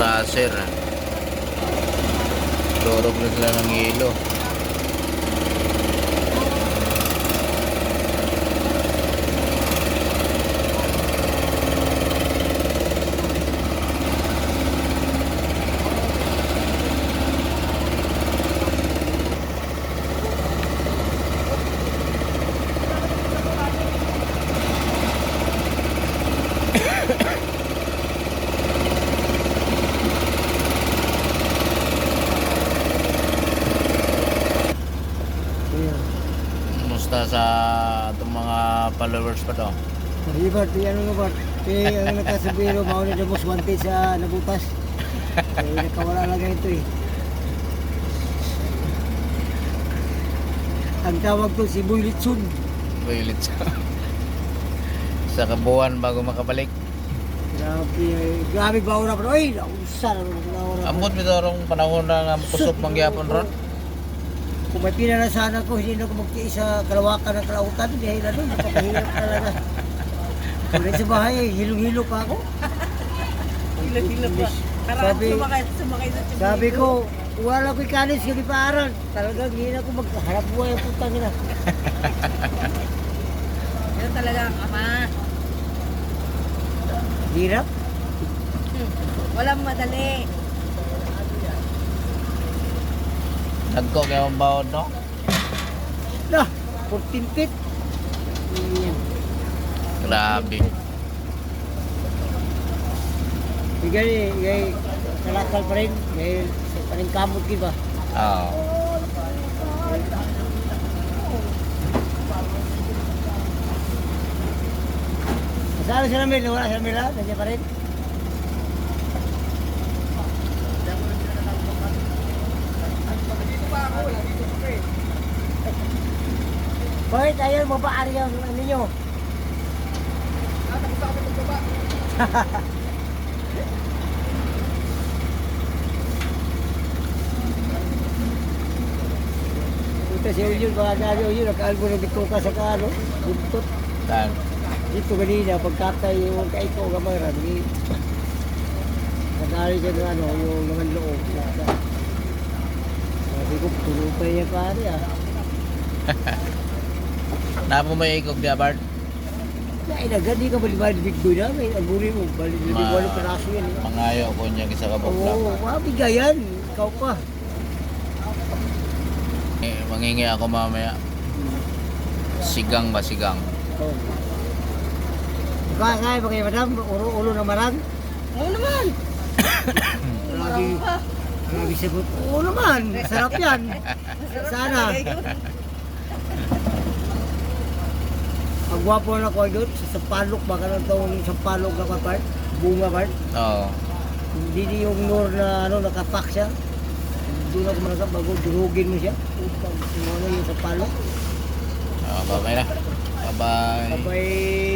crusher. Dorog na sila ng yelo. Ayan. Kumusta sa itong mga followers pa to? Ibat, yan ano ba? Eh, ang nakasabiro, mauna na most wanted sa nabutas. Eh, nakawala lang ito eh. Ang tawag ko si Boy Litsun. Violet sa sa kabuuan bago makabalik. Grabe, eh, grabe ba ora pa? Ay, nausa na mga ora. Ambot mo rong panahon na nga kusop mangyapon ron. Kung may pinala sana ko, hindi na ako magtiis sa kalawakan ng kalautan. Dahil ano, napakahirap talaga. Kung sa bahay, eh, hilong-hilo pa ako. Hila-hila pa. Karaan Sabi, sumakay, sumakay sa tiyempo. sabi ko, wala ko ikalis ko di paaral. Talagang hindi na ako magharap buhay ang putang ina. Yan talaga ama. Hirap. Hmm. Walang madali. Nagko kaya ang bawod no? Na, 14 feet. Grabe. Bigay, bigay, kalakal pa rin. Bigay, sa paning kamot ki ba? Oo. Kasama siya namin, wala siya namin lahat. Nandiyan pa rin. Bakit ayaw mapaari ang ano nyo? Puta si Ulyun, mga gari Ulyun, naka-albo na dito ka sa kaano, buntot. Tan. Dito kanina, pagkatay yung kaiko kamaran, ni Nagari siya ng ano, yung mga loob. Sabi ko, pa yung pare ah. Namo may ikog dia Bart. Ay, nagandi ka balibali big boy na, may aguri mo, balibali Ma- walo peraso yan eh. Mangayo ko niya isa ka. Oo, mabigayan, ikaw pa. Eh, mangingi ako mamaya. Sigang ba sigang? Oo. Kaya kaya ba kayo madam, ulo-ulo na marang? Oo naman. Lagi, lagi sabot, oo naman, sarap yan. Sana. Ang gwapo na ko doon, sa Sampalok, baka na itong Sampalok na part, bunga part. Oo. Hindi di yung nur na ano, nakapak siya. Doon ako malagap, bago durugin mo siya. Upang ano yung Sampalok. Oh, bye-bye na. Bye-bye. Sabay